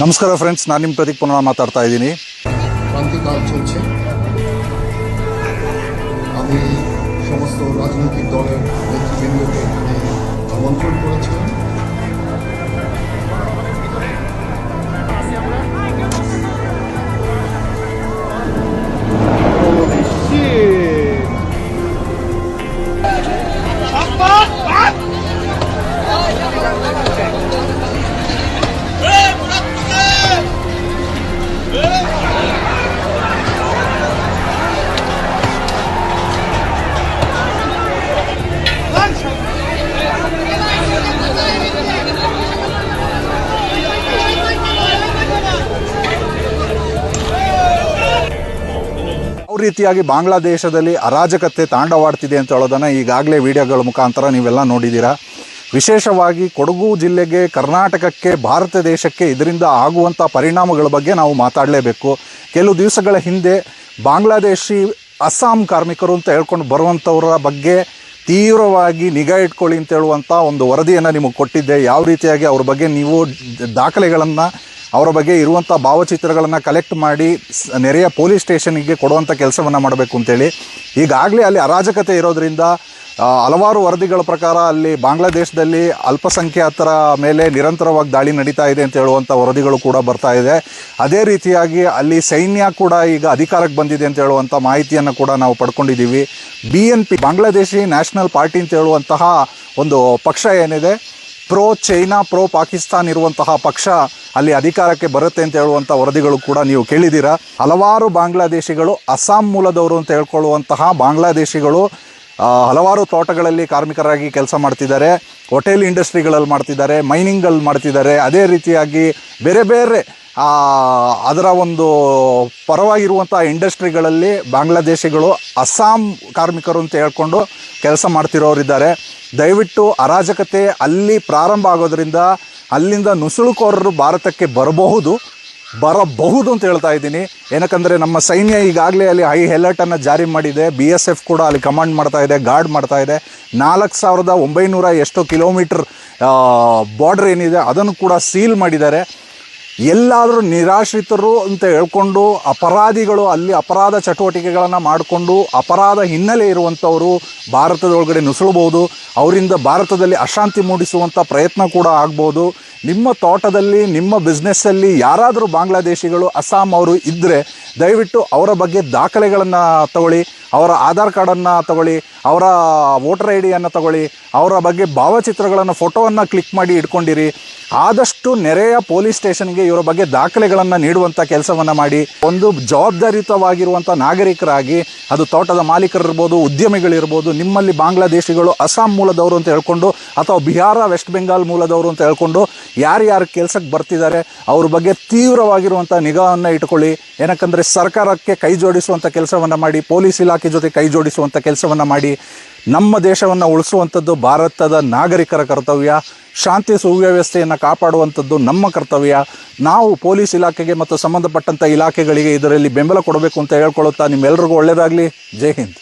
নমস্কার ফ্রেন্ডস ನಾನು ನಿಮ್ಮ ಪ್ರತೀಕ್ ಪುನಃ ಮಾತಾಡ್ತಾ ಇದ್ದೀನಿ ক্রান্তিকাল চলছে আমি সমস্ত রাজনৈতিক দলের নেতৃবৃন্দকে এখানে আমন্ত্রণ করেছিলাম ಯಾವ ರೀತಿಯಾಗಿ ಬಾಂಗ್ಲಾದೇಶದಲ್ಲಿ ಅರಾಜಕತೆ ತಾಂಡವಾಡ್ತಿದೆ ಅಂತ ಹೇಳೋದನ್ನು ಈಗಾಗಲೇ ವಿಡಿಯೋಗಳ ಮುಖಾಂತರ ನೀವೆಲ್ಲ ನೋಡಿದ್ದೀರಾ. ವಿಶೇಷವಾಗಿ ಕೊಡಗು ಜಿಲ್ಲೆಗೆ, ಕರ್ನಾಟಕಕ್ಕೆ, ಭಾರತ ದೇಶಕ್ಕೆ ಇದರಿಂದ ಆಗುವಂಥ ಪರಿಣಾಮಗಳ ಬಗ್ಗೆ ನಾವು ಮಾತಾಡಲೇಬೇಕು. ಕೆಲವು ದಿವಸಗಳ ಹಿಂದೆ ಬಾಂಗ್ಲಾದೇಶಿ ಅಸ್ಸಾಂ ಕಾರ್ಮಿಕರು ಅಂತ ಹೇಳ್ಕೊಂಡು ಬರುವಂಥವರ ಬಗ್ಗೆ ತೀವ್ರವಾಗಿ ನಿಗಾ ಇಟ್ಕೊಳ್ಳಿ ಅಂತ ಹೇಳುವಂಥ ಒಂದು ವರದಿಯನ್ನು ನಿಮಗೆ ಕೊಟ್ಟಿದ್ದೆ. ಯಾವ ರೀತಿಯಾಗಿ ಅವ್ರ ಬಗ್ಗೆ ನೀವು ದಾಖಲೆಗಳನ್ನು ಅವರ ಬಗ್ಗೆ ಇರುವಂಥ ಭಾವಚಿತ್ರಗಳನ್ನು ಕಲೆಕ್ಟ್ ಮಾಡಿ ನೆರೆಯ ಪೊಲೀಸ್ ಸ್ಟೇಷನ್ಗೆ ಕೊಡುವಂಥ ಕೆಲಸವನ್ನು ಮಾಡಬೇಕು ಅಂತೇಳಿ. ಈಗಾಗಲೇ ಅಲ್ಲಿ ಅರಾಜಕತೆ ಇರೋದ್ರಿಂದ ಹಲವಾರು ವರದಿಗಳ ಪ್ರಕಾರ ಅಲ್ಲಿ ಬಾಂಗ್ಲಾದೇಶದಲ್ಲಿ ಅಲ್ಪಸಂಖ್ಯಾತರ ಮೇಲೆ ನಿರಂತರವಾಗಿ ದಾಳಿ ನಡೀತಾ ಇದೆ ಅಂತ ಹೇಳುವಂಥ ವರದಿಗಳು ಕೂಡ ಬರ್ತಾ ಇದೆ. ಅದೇ ರೀತಿಯಾಗಿ ಅಲ್ಲಿ ಸೈನ್ಯ ಕೂಡ ಈಗ ಅಧಿಕಾರಕ್ಕೆ ಬಂದಿದೆ ಅಂತ ಹೇಳುವಂಥ ಮಾಹಿತಿಯನ್ನು ಕೂಡ ನಾವು ಪಡ್ಕೊಂಡಿದ್ದೀವಿ. B N P Bangladeshi national party ಅಂತ ಹೇಳುವಂತಹ ಒಂದು ಪಕ್ಷ ಏನಿದೆ ಪ್ರೋ ಚೈನಾ, ಪ್ರೋ ಪಾಕಿಸ್ತಾನ್ ಇರುವಂತಹ ಪಕ್ಷ ಅಲ್ಲಿ ಅಧಿಕಾರಕ್ಕೆ ಬರುತ್ತೆ ಅಂತ ಹೇಳುವಂಥ ವರದಿಗಳು ಕೂಡ ನೀವು ಕೇಳಿದ್ದೀರಾ. ಹಲವಾರು ಬಾಂಗ್ಲಾದೇಶಿಗಳು ಅಸ್ಸಾಂ ಮೂಲದವರು ಅಂತ ಹೇಳ್ಕೊಳ್ಳುವಂತಹ ಬಾಂಗ್ಲಾದೇಶಿಗಳು ಹಲವಾರು ತೋಟಗಳಲ್ಲಿ ಕಾರ್ಮಿಕರಾಗಿ ಕೆಲಸ ಮಾಡ್ತಿದ್ದಾರೆ, ಹೋಟೆಲ್ ಇಂಡಸ್ಟ್ರಿಗಳಲ್ಲಿ ಮಾಡ್ತಿದ್ದಾರೆ, ಮೈನಿಂಗಲ್ಲಿ ಮಾಡ್ತಿದ್ದಾರೆ. ಅದೇ ರೀತಿಯಾಗಿ ಬೇರೆ ಬೇರೆ ಅದರ ಒಂದು ಪರವಾಗಿರುವಂಥ ಇಂಡಸ್ಟ್ರಿಗಳಲ್ಲಿ ಬಾಂಗ್ಲಾದೇಶಿಗಳು, ಅಸ್ಸಾಂ ಕಾರ್ಮಿಕರು ಅಂತ ಹೇಳ್ಕೊಂಡು ಕೆಲಸ ಮಾಡ್ತಿರೋರಿದ್ದಾರೆ. ದಯವಿಟ್ಟು ಅರಾಜಕತೆ ಅಲ್ಲಿ ಪ್ರಾರಂಭ ಆಗೋದ್ರಿಂದ ಅಲ್ಲಿಂದ ನುಸುಳುಕೋರರು ಭಾರತಕ್ಕೆ ಬರಬಹುದು ಬರಬಹುದು ಅಂತ ಹೇಳ್ತಾ ಇದ್ದೀನಿ. ಏನಕ್ಕಂದರೆ ನಮ್ಮ ಸೈನ್ಯ ಈಗಾಗಲೇ ಅಲ್ಲಿ ಹೈ ಹೆಲರ್ಟನ್ನು ಜಾರಿ ಮಾಡಿದೆ. ಬಿ ಎಸ್ ಎಫ್ ಕೂಡ ಅಲ್ಲಿ ಕಮಾಂಡ್ ಮಾಡ್ತಾ ಇದೆ, ಗಾರ್ಡ್ ಮಾಡ್ತಾ ಇದೆ. ನಾಲ್ಕು ಸಾವಿರದ ಒಂಬೈನೂರ ಎಷ್ಟೋ ಕಿಲೋಮೀಟರ್ ಬಾರ್ಡ್ರ್ ಏನಿದೆ ಅದನ್ನು ಕೂಡ ಸೀಲ್ ಮಾಡಿದ್ದಾರೆ. ಎಲ್ಲಾದರೂ ನಿರಾಶ್ರಿತರು ಅಂತ ಹೇಳ್ಕೊಂಡು ಅಪರಾಧಿಗಳು ಅಲ್ಲಿ ಅಪರಾಧ ಚಟುವಟಿಕೆಗಳನ್ನು ಮಾಡಿಕೊಂಡು ಅಪರಾಧ ಹಿನ್ನೆಲೆ ಇರುವಂಥವರು ಭಾರತದೊಳಗಡೆ ನುಸುಳಬಹುದು ಅವರಿಂದ ಭಾರತದಲ್ಲಿ ಅಶಾಂತಿ ಮೂಡಿಸುವಂಥ ಪ್ರಯತ್ನ ಕೂಡ ಆಗ್ಬೋದು. ನಿಮ್ಮ ತೋಟದಲ್ಲಿ, ನಿಮ್ಮ ಬಿಸ್ನೆಸ್ಸಲ್ಲಿ ಯಾರಾದರೂ ಬಾಂಗ್ಲಾದೇಶಿಗಳು, ಅಸ್ಸಾಂ ಅವರು ಇದ್ದರೆ ದಯವಿಟ್ಟು ಅವರ ಬಗ್ಗೆ ದಾಖಲೆಗಳನ್ನು ತಗೊಳ್ಳಿ, ಅವರ ಆಧಾರ್ ಕಾರ್ಡನ್ನು ತಗೊಳ್ಳಿ, ಅವರ ವೋಟರ್ ಐ ಡಿಯನ್ನು ತಗೊಳ್ಳಿ, ಅವರ ಬಗ್ಗೆ ಭಾವಚಿತ್ರಗಳನ್ನು, ಫೋಟೋವನ್ನು ಕ್ಲಿಕ್ ಮಾಡಿ ಇಟ್ಕೊಂಡಿರಿ. ಆದಷ್ಟು ನೆರೆಯ ಪೊಲೀಸ್ ಸ್ಟೇಷನ್ಗೆ ಇವರ ಬಗ್ಗೆ ದಾಖಲೆಗಳನ್ನು ನೀಡುವಂಥ ಕೆಲಸವನ್ನು ಮಾಡಿ. ಒಂದು ಜವಾಬ್ದಾರಿಯುತವಾಗಿರುವಂಥ ನಾಗರಿಕರಾಗಿ, ಅದು ತೋಟದ ಮಾಲೀಕರಿರ್ಬೋದು, ಉದ್ಯಮಿಗಳಿರ್ಬೋದು, ನಿಮ್ಮಲ್ಲಿ ಬಾಂಗ್ಲಾದೇಶಿಗಳು, ಅಸ್ಸಾಂ ಮೂಲದವರು ಅಂತ ಹೇಳ್ಕೊಂಡು, ಅಥವಾ ಬಿಹಾರ, ವೆಸ್ಟ್ ಬೆಂಗಾಲ್ ಮೂಲದವರು ಅಂತ ಹೇಳ್ಕೊಂಡು ಯಾರ್ಯಾರು ಕೆಲಸಕ್ಕೆ ಬರ್ತಿದ್ದಾರೆ, ಅವ್ರ ಬಗ್ಗೆ ತೀವ್ರವಾಗಿರುವಂಥ ನಿಗಾವನ್ನು ಇಟ್ಕೊಳ್ಳಿ. ಏನಕ್ಕಂದರೆ ಸರ್ಕಾರಕ್ಕೆ ಕೈ ಜೋಡಿಸುವಂಥ ಕೆಲಸವನ್ನು ಮಾಡಿ, ಪೊಲೀಸ್ ಇಲಾಖೆ ಜೊತೆ ಕೈ ಜೋಡಿಸುವಂಥ ಕೆಲಸವನ್ನು ಮಾಡಿ, ನಮ್ಮ ದೇಶವನ್ನು ಉಳಿಸುವಂಥದ್ದು ಭಾರತದ ನಾಗರಿಕರ ಕರ್ತವ್ಯ, ಶಾಂತಿ ಸುವ್ಯವಸ್ಥೆಯನ್ನು ಕಾಪಾಡುವಂಥದ್ದು ನಮ್ಮ ಕರ್ತವ್ಯ. ನಾವು ಪೊಲೀಸ್ ಇಲಾಖೆಗೆ ಮತ್ತು ಸಂಬಂಧಪಟ್ಟಂಥ ಇಲಾಖೆಗಳಿಗೆ ಇದರಲ್ಲಿ ಬೆಂಬಲ ಕೊಡಬೇಕು ಅಂತ ಹೇಳ್ಕೊಳ್ಳುತ್ತಾ ನಿಮ್ಮೆಲ್ಲರಿಗೂ ಒಳ್ಳೆಯದಾಗಲಿ ಜೈ ಹಿಂದ್.